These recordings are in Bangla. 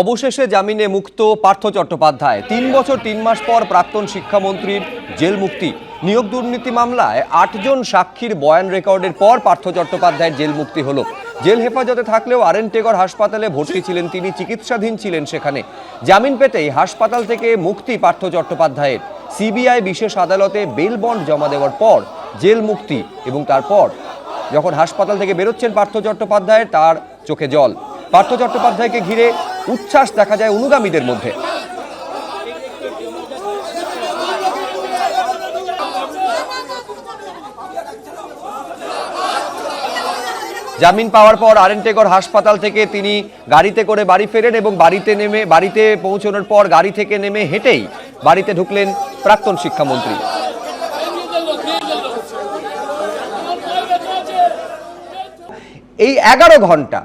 অবশেষে জামিনে মুক্ত পার্থ চট্টোপাধ্যায়। তিন বছর তিন মাস পর প্রাক্তন শিক্ষামন্ত্রীর জেল মুক্তি। নিয়োগ দুর্নীতি মামলায় আটজন সাক্ষীর বয়ান রেকর্ডের পর পার্থ চট্টোপাধ্যায়ের জেল মুক্তি হলো। জেল হেফাজতে থাকলেও আরএন টেগর হাসপাতালে ভর্তি ছিলেন তিনি, চিকিৎসাধীন ছিলেন সেখানে। জামিন পেতেই হাসপাতাল থেকে মুক্তি পার্থ চট্টোপাধ্যায়ের। সিবিআই বিশেষ আদালতে বেল বন্ড জমা দেওয়ার পর জেল মুক্তি এবং তারপর যখন হাসপাতাল থেকে বেরোচ্ছেন পার্থ চট্টোপাধ্যায়, তার চোখে জল। পার্থ চট্টোপাধ্যায়কে ঘিরে উচ্ছ্বাস দেখা যায় অনুগামীদের মধ্যে। জামিন পাওয়ার পর আরেনটেগর হাসপাতাল থেকে তিনি গাড়িতে করে বাড়ি ফেরেন এবং বাড়িতে নেমে, বাড়িতে পৌঁছানোর পর গাড়ি থেকে নেমে হেঁটেই বাড়িতে ঢুকলেন প্রাক্তন শিক্ষামন্ত্রী। এই এগারো ঘণ্টা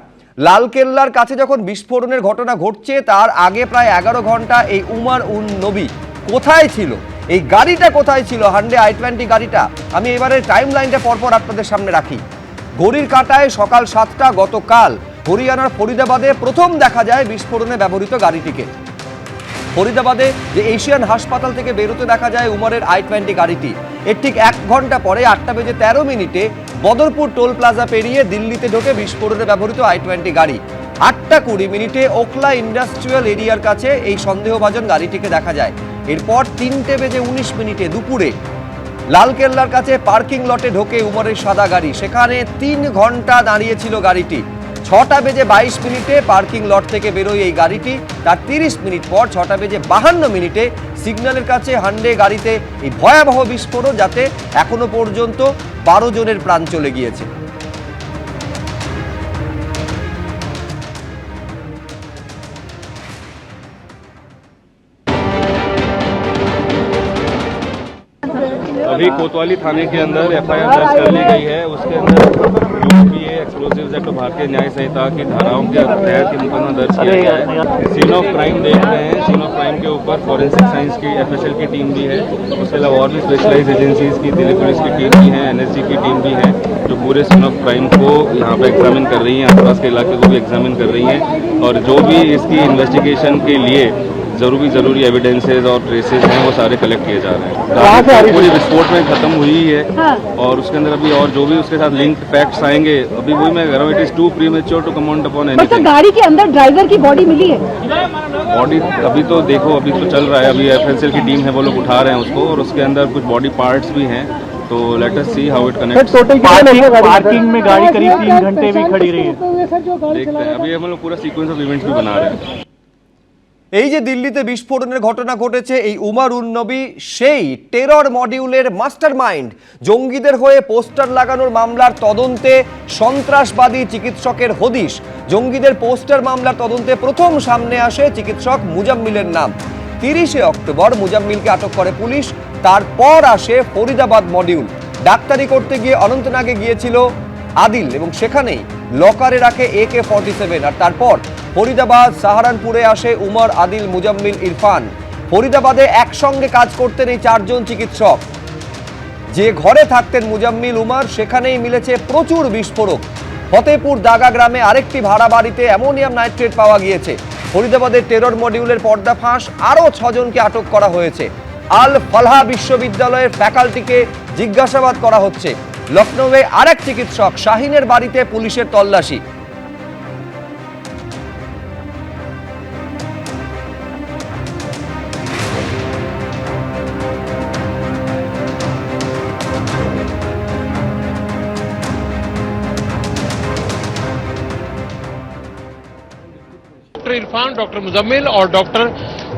লালকেল্লার কাছে যখন বিস্ফোরণের ঘটনা ঘটছে, তার আগে প্রায় এগারো ঘণ্টা এই উমার উন নবী কোথায় ছিল? এই গাড়িটা কোথায় ছিল? হান্ডে আই টোয়েন্টি গাড়িটা? আমি এবারে টাইম লাইনটা পরপর আপনাদের সামনে রাখি। ঘড়ির কাঁটায় সকাল সাতটা গতকাল হরিয়ানার ফরিদাবাদে প্রথম দেখা যায় বিস্ফোরণে ব্যবহৃত গাড়িটিকে। ফরিদাবাদে যে এশিয়ান হাসপাতাল থেকে বেরোতে দেখা যায় উমরের আই টোয়েন্টি গাড়িটি। এর ঠিক এক ঘণ্টা পরে আটটা বেজে তেরো মিনিটে বদরপুর টোল প্লাজা পেরিয়ে দিল্লিতে ঢোকে বিস্ফোরণে ব্যবহৃত আই টোয়েন্টি গাড়ি। আটটা কুড়ি মিনিটে ওখলা ইন্ডাস্ট্রিয়াল এরিয়ার কাছে এই সন্দেহভাজন গাড়িটিকে দেখা যায়। এরপর তিনটে বেজে উনিশ মিনিটে দুপুরে লালকেল্লার কাছে পার্কিং লটে ঢোকে উমরের সাদা গাড়ি। সেখানে তিন ঘণ্টা দাঁড়িয়েছিল গাড়িটি। ছটা বেজে বাইশ মিনিটে পার্কিং লট থেকে বেরোয় এই গাড়িটি তার তিরিশ মিনিট পর ছটা বেজে বাহান্ন মিনিটে সিগন্যালের কাছে হান্ডে গাড়িতে এই ভয়াবহ বিস্ফোরণ যাতে এখনো পর্যন্ত বারো জনের প্রাণ চলে গিয়েছে अभी कोतवाली थाने के अंदर एफआईआर दर्ज कर ली गई है उसके अंदर जो भी एक्सप्लोजिव एक्ट भारतीय न्याय संहिता की धाराओं के तहत ये मुकदमा दर्ज किया गया है। सीन ऑफ़ क्राइम देख रहे हैं। सीन ऑफ़ क्राइम के ऊपर फॉरेंसिक साइंस की एफएसएल की टीम भी है। उसके अलावा और भी स्पेशलाइज एजेंसीज की, दिल्ली पुलिस की टीम भी है एनएसजी की टीम भी है, जो पूरे सीन ऑफ़ क्राइम को यहाँ पे एग्जामिन कर रही है। आसपास के इलाके को भी एग्जामिन कर रही है। और जो भी इसकी इन्वेस्टिगेशन के लिए ज़रूरी ज़रूरी एविडेंसेज और ट्रेसेस हैं वो सारे कलेक्ट किए जा रहे हैं। पूरी विस्फोट में खत्म हुई ही है और उसके अंदर अभी और जो भी उसके साथ लिंक्ड फैक्ट्स आएँगे अभी वही मैं कह रहा हूँ it is too premature to comment upon anything गाड़ी के अंदर ड्राइवर की बॉडी मिली है। बॉडी अभी तो देखो अभी तो चल रहा है अभी एफएसएल की टीम है वो लोग उठा रहे हैं उसको और उसके अंदर कुछ बॉडी पार्ट्स भी हैं तो let us see how it connect parking में गाड़ी करीब तीन घंटे भी खड़ी रही है। देखते हैं अभी हम लोग पूरा सीक्वेंस ऑफ़ इवेंट्स भी बना रहे हैं। এই যে দিল্লিতে বিস্ফোরণের ঘটনা ঘটেছে, এই উমার উন্নবী সেই টেরর মডিউলের মাস্টার মাইন্ড জঙ্গিদের হয়ে পোস্টার লাগানোর মামলার তদন্তে সন্ত্রাসবাদী চিকিৎসকের হদিশ। জঙ্গিদের পোস্টার মামলার তদন্তে প্রথম সামনে আসে চিকিৎসক মুজাম্মিলের নাম। তিরিশে অক্টোবর মুজাম্মিলকে আটক করে পুলিশ, তারপর আসে ফরিদাবাদ মডিউল। ডাক্তারি করতে গিয়ে অনন্তনাগে গিয়েছিল আদিল এবং সেখানেই লকারে রাখে এ কে ফর্টি সেভেন। আর তারপর ফরিদাবাদ, সাহারানপুরে আসে উমর আদিল মুজাম্মিল ইরফান। ফরিদাবাদে একসঙ্গে কাজ করতেন এই চারজন চিকিৎসক। যে ঘরে থাকতেন মুজাম্মিল উমার, সেখানেই মিলেছে প্রচুর বিস্ফোরক। ফতেপুর দাগা গ্রামে আরেকটি ভাড়া বাড়িতে অ্যামোনিয়াম নাইট্রেট পাওয়া গিয়েছে। ফরিদাবাদের টেরর মডিউলের পর্দাফাঁস আরও ছজনকে আটক করা হয়েছে। আল ফলহা বিশ্ববিদ্যালয়ের ফ্যাকাল্টিকে জিজ্ঞাসাবাদ করা হচ্ছে। লখনৌয়ে আরেক চিকিৎসক, শাহিনের বাড়িতে পুলিশের তল্লাশি। इरफान, डॉक्टर मुजम्मिल और डॉक्टर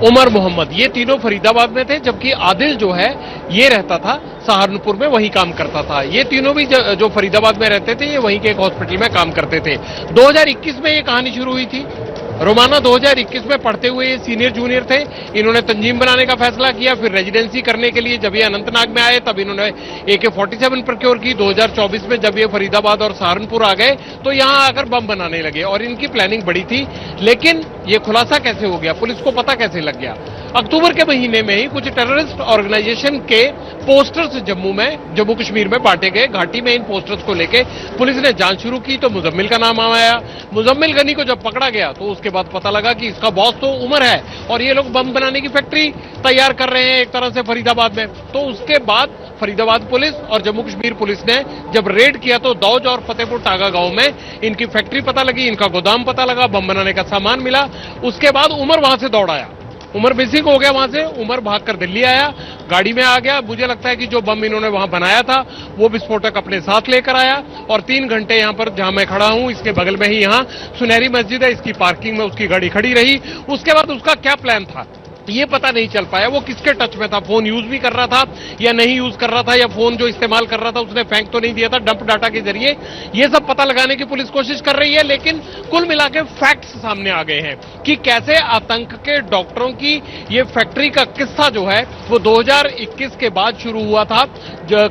उमर मोहम्मद। ये तीनों फरीदाबाद में थे, जबकि आदिल जो है, ये रहता था, सहारनपुर में वही काम करता था। ये तीनों भी जो फरीदाबाद में रहते थे, ये वहीं के एक हॉस्पिटल में काम करते थे। 2021 में ये कहानी शुरू हुई थी। रोमाना 2021 में पढ़ते हुए ये सीनियर जूनियर थे। इन्होंने तंजीम बनाने का फैसला किया, फिर रेजिडेंसी करने के लिए जब ये अनंतनाग में आए, तब इन्होंने ए के फोर्टी सेवन प्रोक्योर की। 2024 में जब ये फरीदाबाद और सहारनपुर आ गए तो यहाँ आकर बम बनाने लगे और इनकी प्लानिंग बड़ी थी। लेकिन ये खुलासा कैसे हो गया? पुलिस को पता कैसे लग गया? अक्टूबर के महीने में ही कुछ टेररिस्ट ऑर्गेनाइजेशन के पोस्टर्स जम्मू में, जम्मू कश्मीर में बांटे गए। घाटी में इन पोस्टर्स को लेके पुलिस ने जाँच शुरू की तो मुजम्मिल का नाम आया। मुजम्मिल गनी को जब पकड़ा गया तो उसके बाद पता लगा कि इसका बॉस तो उमर है और ये लोग बम बनाने की फैक्ट्री तैयार कर रहे हैं एक तरह से फरीदाबाद में। तो उसके बाद फरीदाबाद पुलिस और जम्मू कश्मीर पुलिस ने जब रेड किया तो दौज और फतेहपुर टागा गाँव में इनकी फैक्ट्री पता लगी, इनका गोदाम पता लगा, बम बनाने का सामान मिला। उसके बाद उमर वहाँ से दौड़ आया। उमर मिसिंग हो गया वहाँ से। उमर भागकर दिल्ली आया, गाड़ी में आ गया। मुझे लगता है कि जो बम इन्होंने वहाँ बनाया था, वो विस्फोटक अपने साथ लेकर आया और तीन घंटे यहाँ पर जहाँ मैं खड़ा हूँ, इसके बगल में ही यहाँ सुनहरी मस्जिद है, इसकी पार्किंग में उसकी गाड़ी खड़ी रही। उसके बाद उसका क्या प्लान था? ये पता नहीं चल पाया। वो किसके टच में था? फ़ोन यूज़ भी कर रहा था या नहीं यूज़ कर रहा था या फ़ोन जो इस्तेमाल कर रहा था उसने फेंक तो नहीं दिया था डंप डाटा के ज़रिए। ये सब पता लगाने की पुलिस कोशिश कर रही है, लेकिन कुल मिला के फैक्ट्स सामने आ गए हैं कि कैसे आतंक के डॉक्टरों की ये फैक्ट्री का किस्सा जो है, वो 2021 के बाद शुरू हुआ था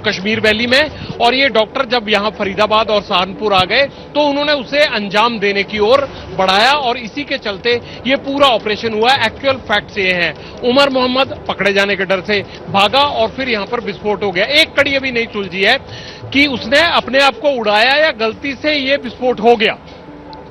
कश्मीर वैली में। और ये डॉक्टर जब यहाँ फरीदाबाद और सहारनपुर आ गए तो उन्होंने उसे अंजाम देने की ओर बढ़ाया और इसी के चलते ये पूरा ऑपरेशन हुआ। एक्चुअल फैक्ट्स ये हैं। उमर मोहम्मद पकड़े जाने के डर से भागा और फिर यहाँ पर विस्फोट हो गया। एक कड़ी अभी नहीं सुलझी है कि उसने अपने आप को उड़ाया या गलती से ये विस्फोट हो गया।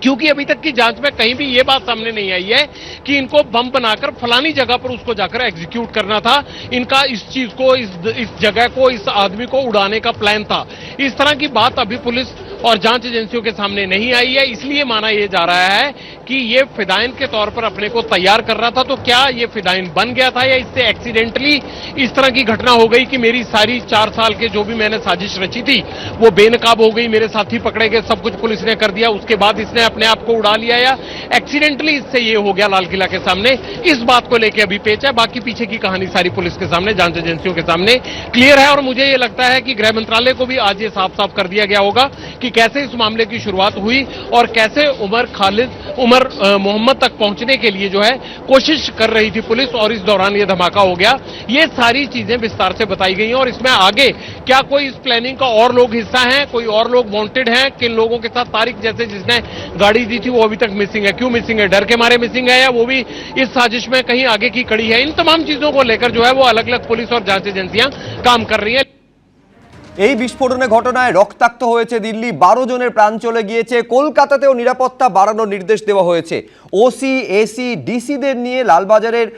क्योंकि अभी तक की जाँच में कहीं भी ये बात सामने नहीं आई है कि इनको बम बनाकर फलानी जगह पर उसको जाकर एग्जीक्यूट करना था। इनका इस चीज़ को, इस इस जगह को, इस आदमी को उड़ाने का प्लान था। इस तरह की बात अभी पुलिस और जाँच एजेंसियों के सामने नहीं आई है। इसलिए माना यह जा रहा है कि ये फिदाइन के तौर पर अपने को तैयार कर रहा था। तो क्या ये फिदाइन बन गया था या इससे एक्सीडेंटली इस तरह की घटना हो गई कि मेरी सारी चार साल के जो भी मैंने साजिश रची थी, वो बेनकाब हो गई, मेरे साथी पकड़े गए, सब कुछ पुलिस ने कर दिया। उसके बाद इसने अपने आप को उड़ा लिया या एक्सीडेंटली इससे ये हो गया लाल किला के सामने। इस बात को लेकर अभी पेच है। बाकी पीछे की कहानी सारी पुलिस के सामने, जाँच एजेंसियों के सामने क्लियर है। और मुझे ये लगता है कि गृह मंत्रालय को भी आज ये साफ़ साफ़ कर दिया गया होगा कि कैसे इस मामले की शुरुआत हुई और कैसे उमर खालिद, उमर मोहम्मद तक पहुँचने के लिए जो है कोशिश कर रही थी पुलिस और इस दौरान ये धमाका हो गया। ये सारी चीज़ें विस्तार से बताई गई हैं और इसमें आगे क्या कोई इस प्लानिंग का और लोग हिस्सा हैं, कोई और लोग वांटेड हैं, किन लोगों के साथ तारिक जैसे जिसने गाड़ी दी थी, वो अभी तक मिसिंग है। क्यों मिसिंग है? डर के मारे मिसिंग है या वो भी इस साजिश में कहीं आगे की कड़ी है? इन तमाम चीज़ों को लेकर जो है वो अलग अलग पुलिस और जाँच एजेंसियाँ काम कर रही हैं। এই বিস্ফোরণের ঘটনায় রক্তাক্ত হয়েছে দিল্লি। বারো জনের প্রাণ চলে গিয়েছে। কলকাতাতেও নিরাপত্তা বাড়ানোর নির্দেশ দেওয়া হয়েছে। ওসি এসি ডিসিদের নিয়ে লালবাজারের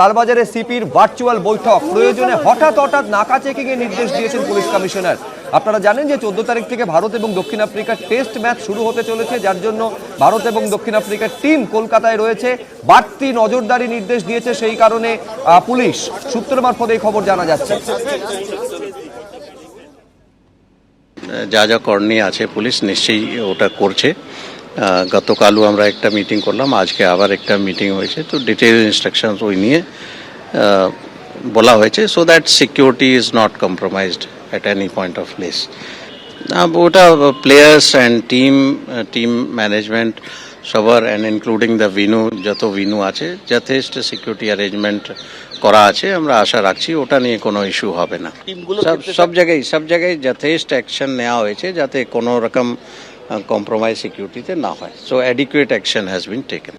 লালবাজারের সিপির ভার্চুয়াল বৈঠক। প্রয়োজনে হঠাৎ হঠাৎ নাকা চেকিং এর নির্দেশ দিয়েছেন পুলিশ কমিশনার। আপনারা জানেন যে চোদ্দ তারিখ থেকে ভারত এবং দক্ষিণ আফ্রিকার টেস্ট ম্যাচ শুরু হতে চলেছে, যার জন্য ভারত এবং দক্ষিণ আফ্রিকার টিম কলকাতায় রয়েছে। বাড়তি নজরদারি নির্দেশ দিয়েছে, সেই কারণে পুলিশ। সূত্র মারফত এই খবর জানা যাচ্ছে। যা যা করণীয় আছে পুলিশ নিশ্চয়ই ওটা করছে। গতকালও আমরা একটা মিটিং করলাম, আজকে আবার একটা মিটিং হয়েছে। তো ডিটেল ইনস্ট্রাকশন ওই নিয়ে বলা হয়েছে। So that security is not compromised at any point of place ওটা players and team team management সবার অ্যান্ড ইনক্লুডিং দ্য ভিনু যত ভিনু আছে, যথেষ্ট সিকিউরিটি অ্যারেঞ্জমেন্ট করা আছে আমরা আশা রাখছি ওটা নিয়ে কোনো ইস্যু হবে না। সব সব জায়গায় সব জায়গায় যথেষ্ট অ্যাকশন নেওয়া হয়েছে যাতে কোনো রকম কম্প্রোমাইজ সিকিউরিটিতে না হয়। So adequate action has been taken